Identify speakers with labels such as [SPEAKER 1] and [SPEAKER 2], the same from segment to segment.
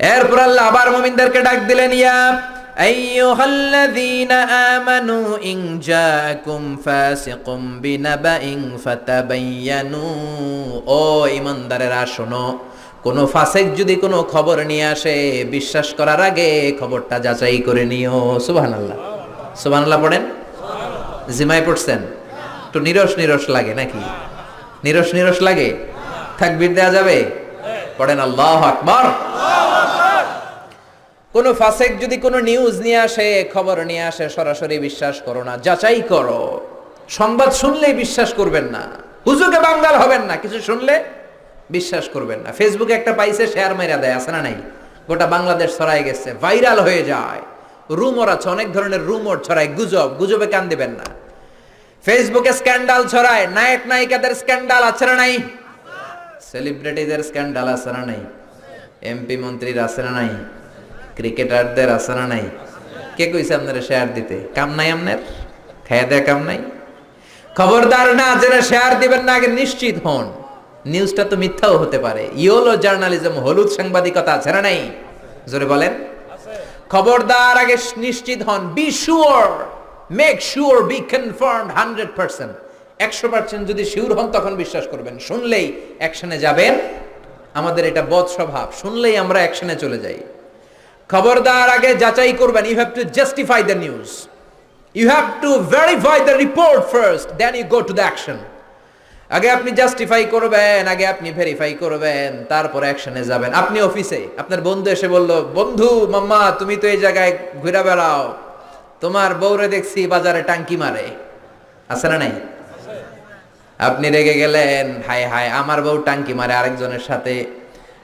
[SPEAKER 1] এরপর আল্লাহ আবার মুমিনদেরকে ডাক দিলেন, ইয়া আইয়ুহাল্লাযীনা আমানু ইন জাআকুম ফাসিকুম বিনাবাইন ফাতাবায়ানু ও ঈমানদারেরা, শোনো, কোন ফাসিক যদি কোনো খবর নিয়ে আসে, বিশ্বাস করার আগে খবরটা যাচাই করে নিও। সুবহানাল্লাহ। সুবহানাল্লাহ পড়েন? জিমায় পড়ছেন? একটু নিরস নিরস লাগে নাকি? নিরস নিরস লাগে? তাকবীর দেয়া যাবে? পড়েন, আল্লাহ আকবার। কোন ফাসেক যদি কোনো নিউজ নিয়ে আসে, খবর নিয়ে আসে, সরাসরি বিশ্বাস করো না, যাচাই করো। সংবাদ শুনলেই বিশ্বাস করবেন না। হুজুকে বাঙ্গাল হবেন না, কিছু শুনলে বিশ্বাস করবেন না। ফেসবুকে একটা পাইছে শেয়ার মেরা দেয়, আছে না নাই? গোটা বাংলাদেশ ছড়াই গেছে ভাইরাল হয়ে যায়। রুমর আছে, অনেক ধরনের রুমর ছড়ায়, গুজব, গুজবে কান দিবেন না। ফেসবুকে স্ক্যান্ডাল ছড়ায়, নায়ক, নায়িকাদের স্ক্যান্ডাল আছে না নাই? সেলিব্রিটিদের স্ক্যান্ডাল আছে না নাই? এমপি মন্ত্রীর আছে না নাই? ক্রিকেটারদের আছে না নাই? কে কইছে আপনারা শেয়ার দিতে? কাম নাই আপনার? খাইয়া দেয়া কাম নাই? খবরদার না জেনে শেয়ার দিবেন না, আগে নিশ্চিত হন। নিউজটা তো মিথ্যাও হতে পারে। ইয়োলো জার্নালিজম, হলুদ সাংবাদিকতা আছে না নাই? জোরে বলেন। খবরদার, আগে নিশ্চিত হন। Be sure make sure be confirm hundred percent একশো পার্সেন্ট যদি শিওর হন, তখন বিশ্বাস করবেন। শুনলেই অ্যাকশনে যাবেন। আমাদের এটা বদ স্বভাব। শুনলেই আমরা অ্যাকশনে চলে যাই। খবরদার আগে যাচাই করবেন। You have to justify the news you have to verify the report first then you go to the action আগে আপনি জাস্টিফাই করবেন, আগে আপনি ভেরিফাই করবেন, তারপর অ্যাকশনে যাবেন। আপনি অফিসে আপনার বন্ধু এসে বলল, বন্ধু, মাম্মা, তুমি তো এই জায়গায় ঘুরে বেড়াও। তোমার বউরে দেখছি বাজারে টাঙ্কি মারে। আছে না নাই? আপনি রেগে গেলেন, হায় হায়, আমার বউ টাঙ্কি মারে আরেকজনের সাথে।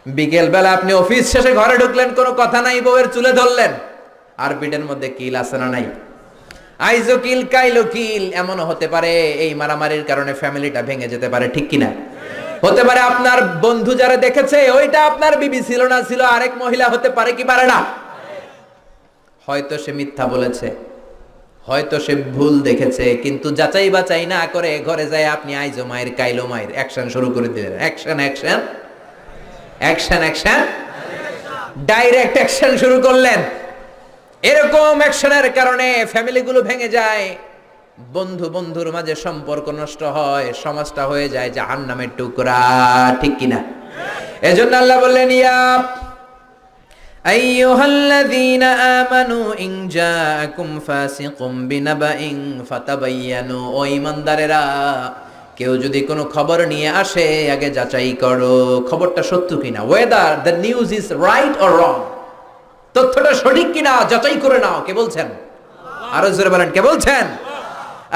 [SPEAKER 1] বিকেল বেলা আপনি অফিস শেষে ঘরে ঢুকলেন, কোনো কথা নাই, বউয়ের চুলে ধরলেন। আর পিঠের মধ্যে কিল আছে না নাই? আইজো কিল, কাইলো কিল, এমনও হতে পারে এই মারামারির কারণে ফ্যামিলিটা ভেঙে যেতে পারে, ঠিক কিনা? হতে পারে আপনার বন্ধু যারা দেখেছে, ওইটা আপনার বিবি ছিল না ছিল, আরেক মহিলা হতে পারে কি পারে না? হয়তো সে মিথ্যা বলেছে, হয়তো সে ভুল দেখেছে, কিন্তু যাচাই বাচাই না করে ঘরে যায় আপনি আইজো মায়ের, কাইলো মায়ের, অ্যাকশন শুরু করে দিলেন। Action action. Action action direct action শুরু করলেন। এরকম অ্যাকশনের কারণে ফ্যামিলিগুলো ভেঙে যায়। বন্ধু, বন্ধুর মাঝে সম্পর্ক নষ্ট হয়, সমাজটা হয়ে যায় জাহান নামের টুকরা, ঠিক কিনা? এজন্য আল্লাহ বললেন, ইয়া আইয়ুহাল্লাযীনা আমানু ইন জাআকুম ফাসিকুম বিনাবাইন ফাতাবায়ানু ও ঈমানদারেরা কেউ যদি কোনো খবর নিয়ে আসে, আগে যাচাই করো, খবরটা সত্য কিনা whether the news is right or wrong তথ্যটা সঠিক কিনা, যাচাই করে নাও, কে বলছেন? আরও জোরে বলেন, কে বলছেন?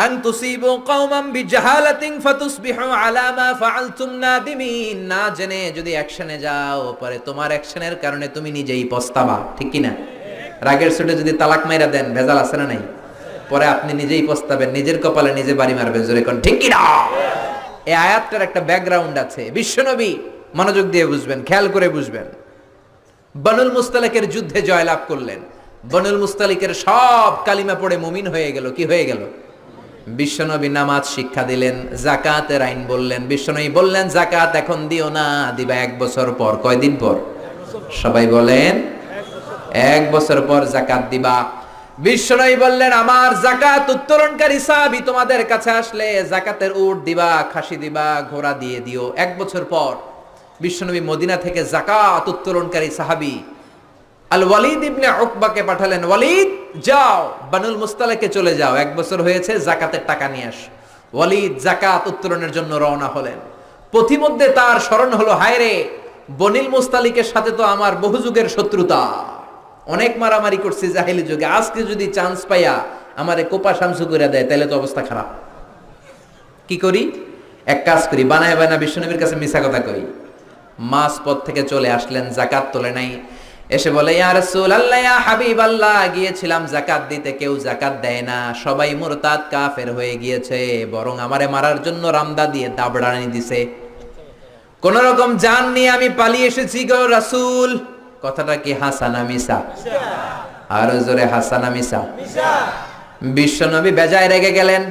[SPEAKER 1] আন তুসিবু কওমান বিজাহালাতিন ফাতুসবিহু আলা মা ফাআলতুম নাদিমিন। না জেনে যদি অ্যাকশনে যাও, পরে তোমার অ্যাকশনের কারণে তুমি নিজেই পস্তাবা, ঠিক কি না রাগের সুটে যদি তালাক মাইরা দেন, ভেজাল আছে না নাই? পরে আপনি নিজেই পস্তাবেন, নিজের কপালে নিজে বাড়ি মারবেন, জোরে কোন ঠিক এই আয়াতটার একটা ব্যাকগ্রাউন্ড আছে। বিশ্বনবী মনোযোগ দিয়ে বুঝবেন, খেয়াল করে বুঝবেন। বনুল মুস্তালিকের যুদ্ধে জয়লাভ করলেন। বনুল মুস্তালিকের সব কালিমা পড়ে মুমিন হয়ে গেল, কি হয়ে গেল? বিশ্বনবী নামাজ শিক্ষা দিলেন, জাকাতের আইন বললেন। বিশ্বনবী বললেন, জাকাত এখন দিও না, দিবা এক বছর পর। কয়দিন পর? সবাই বলেন, এক বছর পর জাকাত দিবা। বিশ্বনবী বললেন, আমার জাকাত উত্তোলনকারী সাহাবী তোমাদের কাছে আসলে জাকাতের উট দিবা, খাসি দিবা, ঘোড়া দিয়ে দিও। এক বছর পর বিশ্বনবী মদিনা থেকে জাকাত উত্তোলনকারী সাহাবী আল ওয়ালিদ ইবনে উকবাকে পাঠালেন, ওয়ালিদ, যাও, বানুল মুস্তালাকে চলে যাও। এক বছর হয়েছে জাকাতের টাকা নিয়ে আস। ওয়ালিদ জাকাত উত্তোলনের জন্য রওনা হলেন। পথিমধ্যে তার স্মরণ হলো, হায়রে, বনিল মুস্তালিকের সাথে তো আমার বহু যুগের শত্রুতা। অনেক মারামারি করছি জাহিলি যুগে। আজকে যদি চান্স পাইয়া আমারে কোপা শামসু করে দেয় তাহলে তো অবস্থা খারাপ। কি করি? এক কাজ করি, বানায় বানায় বিশ্বনবীর কাছে মিশা কথা কই। মাস পথ থেকে চলে আসলেন, জাকাত তোলে নাই। এসে বলে, ইয়া রাসূল আল্লাহ ইয়া হাবিব আল্লাহ গিয়েছিলাম জাকাত দিতে, কেউ জাকাত দেয় না। সবাই মুরতাদ, কাফের হয়ে গিয়েছে, বরং আমারে মারার জন্য রামদা দিয়ে দাবড়ানি দিছে। কোন রকম জান নিয়ে আমি পালিয়ে এসেছি গো রাসূল। কথাটা কি হাসানা মিসা? আরও জোরে হাসানা মিসা। বিশ্বনবী বেজায় রেগে গেলেন।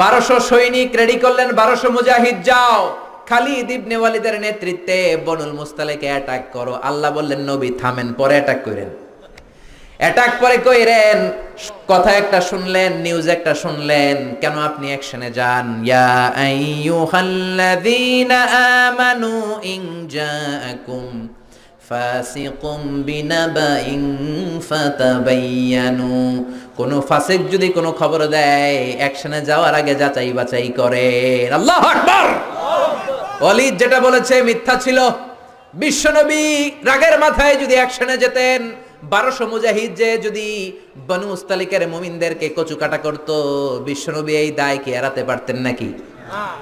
[SPEAKER 1] বারোশো সৈনিক রেডি করলেন, বারোশো মুজাহিদ যাও। খালিদ ইবনে ওয়ালিদের নেতৃত্বে বনুল মুস্তালিকে অ্যাটাক করো। আল্লাহ বললেন, নবী, থামেন, পরে অ্যাটাক করেন। অ্যাটাক পরে কইরেন, কথা একটা শুনলেন নিউজ একটা শুনলেন, কেন আপনি অ্যাকশনে যান? ইয়া আইয়ুহাল্লাযীনা আমানু ইন জাআকুম। ফাসিকুম বিনাবাইন ফাতাবায়ানু কোন ফাসিক যদি কোনো খবর দেয় অ্যাকশনে যাওয়ার আগে যাচাই বাছাই করেন আল্লাহু আকবার! যেটা বলেছে, মিথ্যা ছিল। বিশ্বনবী রাগের মাথায় যদি অ্যাকশনে যেতেন, বারোশো মুজাহিদ যে যদি বনু মুমিনদেরকে কচু কাটা করত, বিশ্বনবী এই দায় কি এড়াতে পারতেন নাকি?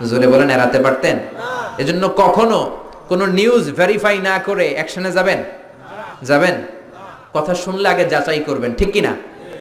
[SPEAKER 1] জোরে বলেন, এড়াতে পারতেন? এজন্য কখনো কোনো নিউজ ভেরিফাই না করে অ্যাকশনে যাবেন? যাবেন? কথা শুনলে আগে যাচাই করবেন, ঠিক কি না